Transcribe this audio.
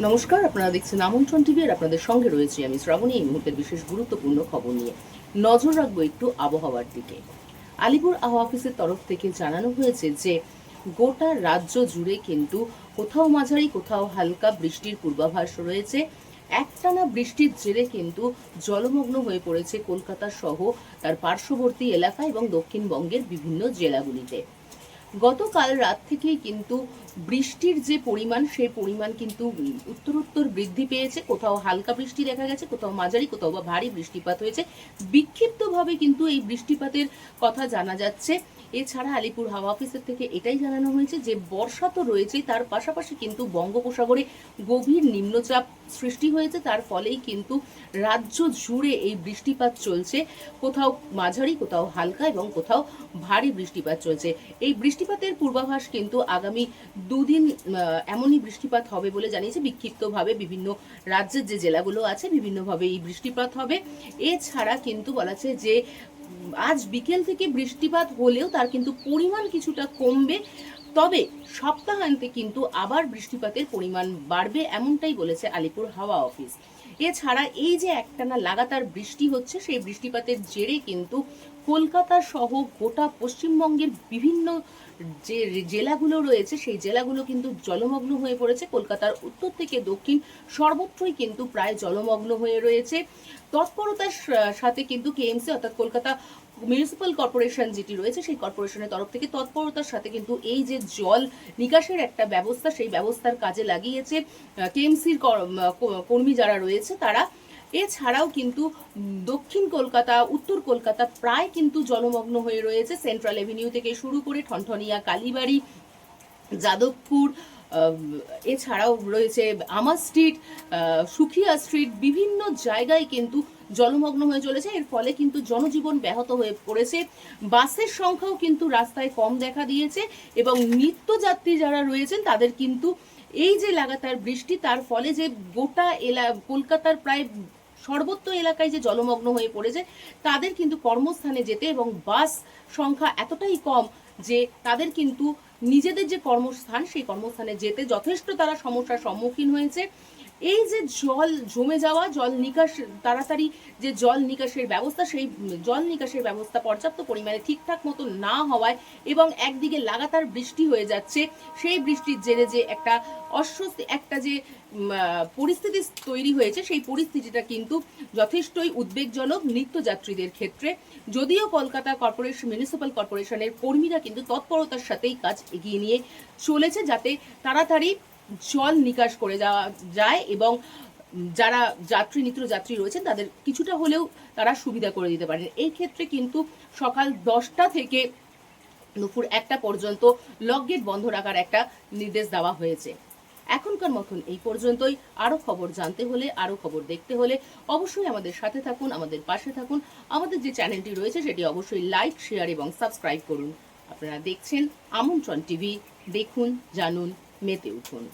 নমস্কার, আপনারা দেখছেন আমন্ত্রণ টিভি আর আপনাদের সঙ্গে রয়েছি আমি শ্রাবণী। এই মুহূর্তের বিশেষ গুরুত্বপূর্ণ খবর নিয়ে নজর রাখব একটু আবহাওয়ার দিকে। আলিপুর আবহাওয়া অফিসের তরফ থেকে জানানো হয়েছে যে, গোটা রাজ্য জুড়ে কিন্তু কোথাও মাঝারি, কোথাও হালকা বৃষ্টির পূর্বাভাস রয়েছে। একটানা বৃষ্টির জেরে কিন্তু জলমগ্ন হয়ে পড়েছে কলকাতা সহ তার পার্শ্ববর্তী এলাকা এবং দক্ষিণবঙ্গের বিভিন্ন জেলাগুলিতে। গতকাল রাত থেকেই কিন্তু বৃষ্টির যে পরিমাণ, সেই পরিমাণ কিন্তু উত্তরোত্তর বৃদ্ধি পেয়েছে। কোথাও হালকা বৃষ্টি দেখা গেছে, কোথাও মাঝারি, কোথাও বা ভারী বৃষ্টিপাত হয়েছে। বিক্ষিপ্তভাবে কিন্তু এই বৃষ্টিপাতের কথা জানা যাচ্ছে। এছাড়া আলিপুর হাওয়া অফিসের থেকে এটাই জানানো হয়েছে যে, বর্ষা তো রয়েছেই, তার পাশাপাশি কিন্তু বঙ্গোপসাগরে গভীর নিম্নচাপ সৃষ্টি হয়েছে। তার ফলেই কিন্তু রাজ্য জুড়ে এই বৃষ্টিপাত চলছে। কোথাও মাঝারি, কোথাও হালকা এবং কোথাও ভারী বৃষ্টিপাত চলছে। এই বৃষ্টিপাতের পূর্বাভাস কিন্তু আগামী দুদিন এমনই বৃষ্টিপাত হবে বলে জানিয়েছে বিক্ষিপ্তভাবে বিভিন্ন রাজ্যের যে জেলাগুলো আছে বিভিন্নভাবে এই বৃষ্টিপাত হবে। এছাড়া কিন্তু বলা আছে যে আজ বিকেল থেকে বৃষ্টিপাত হলেও তার কিন্তু পরিমাণ কিছুটা কমবে। তবে সপ্তাহান্তে কিন্তু আবার বৃষ্টিপাতের পরিমাণ বাড়বে এমনটাই বলেছে আলিপুর হাওয়া অফিস। এছাড়া এই যে একটানা লাগাতার বৃষ্টি হচ্ছে, সেই বৃষ্টিপাতের জেরে কিন্তু কলকাতা সহ গোটা পশ্চিমবঙ্গের বিভিন্ন যে জেলাগুলো রয়েছে, সেই জেলাগুলো কিন্তু জলমগ্ন হয়ে পড়েছে। কলকাতার উত্তর থেকে দক্ষিণ সর্বত্রই কিন্তু প্রায় জলমগ্ন হয়ে রয়েছে। তৎপরতার সাথে কিন্তু কেএমসি অর্থাৎ কলকাতা মিউনিসিপ্যাল কর্পোরেশন যেটি রয়েছে, সেই কর্পোরেশনের তরফ থেকে তৎপরতার সাথে কিন্তু এই যে জল নিকাশের একটা ব্যবস্থা, সেই ব্যবস্থার কাজে লাগিয়েছে কেএমসির কর্মী যারা রয়েছে তারা। এছাড়াও কিন্তু দক্ষিণ কলকাতা, উত্তর কলকাতা প্রায় কিন্তু জলমগ্ন হয়ে রয়েছে। সেন্ট্রাল এভিনিউ থেকে শুরু করে ঠনঠনিয়া, কালীবাড়ি, যাদবপুর এছাড়াও রয়েছে আমার স্ট্রিট সুখিয়া স্ট্রিট, বিভিন্ন জায়গায় কিন্তু জলমগ্ন হয়ে চলেছে। এর ফলে কিন্তু জনজীবন ব্যাহত হয়ে পড়েছে। বাসের সংখ্যাও কিন্তু রাস্তায় কম দেখা দিয়েছে এবং নিত্যযাত্রী যারা রয়েছেন, তাদের কিন্তু এই যে লাগাতার বৃষ্টি, তার ফলে যে গোটা এলা, কলকাতার প্রায় সর্বত্র এলাকায় যে জলমগ্ন হয়ে পড়েছে, তাদের কিন্তু কর্মস্থানে যেতে এবং বাস সংখ্যা এতটাই কম যে তাদের কিন্তু নিজেদের যে কর্মস্থান, সেই কর্মস্থানে যেতে যথেষ্ট তারা সমস্যার সম্মুখীন হয়েছে। এই যে জল জমে যাওয়া, জল নিকাশ, তাড়াতাড়ি যে জল নিকাশের ব্যবস্থা, সেই জল নিকাশের ব্যবস্থা পর্যাপ্ত পরিমাণে ঠিকঠাক মতো না হওয়ায় এবং একদিকে লাগাতার বৃষ্টি হয়ে যাচ্ছে, সেই বৃষ্টির জেরে যে একটা অস্বস্তি, একটা যে পরিস্থিতি তৈরি হয়েছে, সেই পরিস্থিতিটা কিন্তু যথেষ্টই উদ্বেগজনক নিত্যযাত্রীদের ক্ষেত্রে। যদিও কলকাতা কর্পোরেশন, মিউনিসিপ্যাল কর্পোরেশনের কর্মীরা কিন্তু তৎপরতার সাথেই কাজ এগিয়ে নিয়ে চলেছে যাতে তাড়াতাড়ি জল নিকাশ করে যাওয়া যায় এবং যারা যাত্রী, নিত্য যাত্রী রয়েছেন, তাদের কিছুটা হলেও তারা সুবিধা করে দিতে পারেন। এই ক্ষেত্রে কিন্তু সকাল দশটা থেকে দুপুর একটা পর্যন্ত লক গেট বন্ধ রাখার একটা নির্দেশ দেওয়া হয়েছে। এখনকার মতন এই পর্যন্তই। আরও খবর জানতে হলে আরও খবর দেখতে হলে অবশ্যই আমাদের সাথে থাকুন, আমাদের পাশে থাকুন। আমাদের যে চ্যানেলটি রয়েছে, সেটি অবশ্যই লাইক, শেয়ার এবং সাবস্ক্রাইব করুন। আপনারা দেখছেন আমন্ত্রণ টিভি, দেখুন, জানুন, মেতে উঠুন।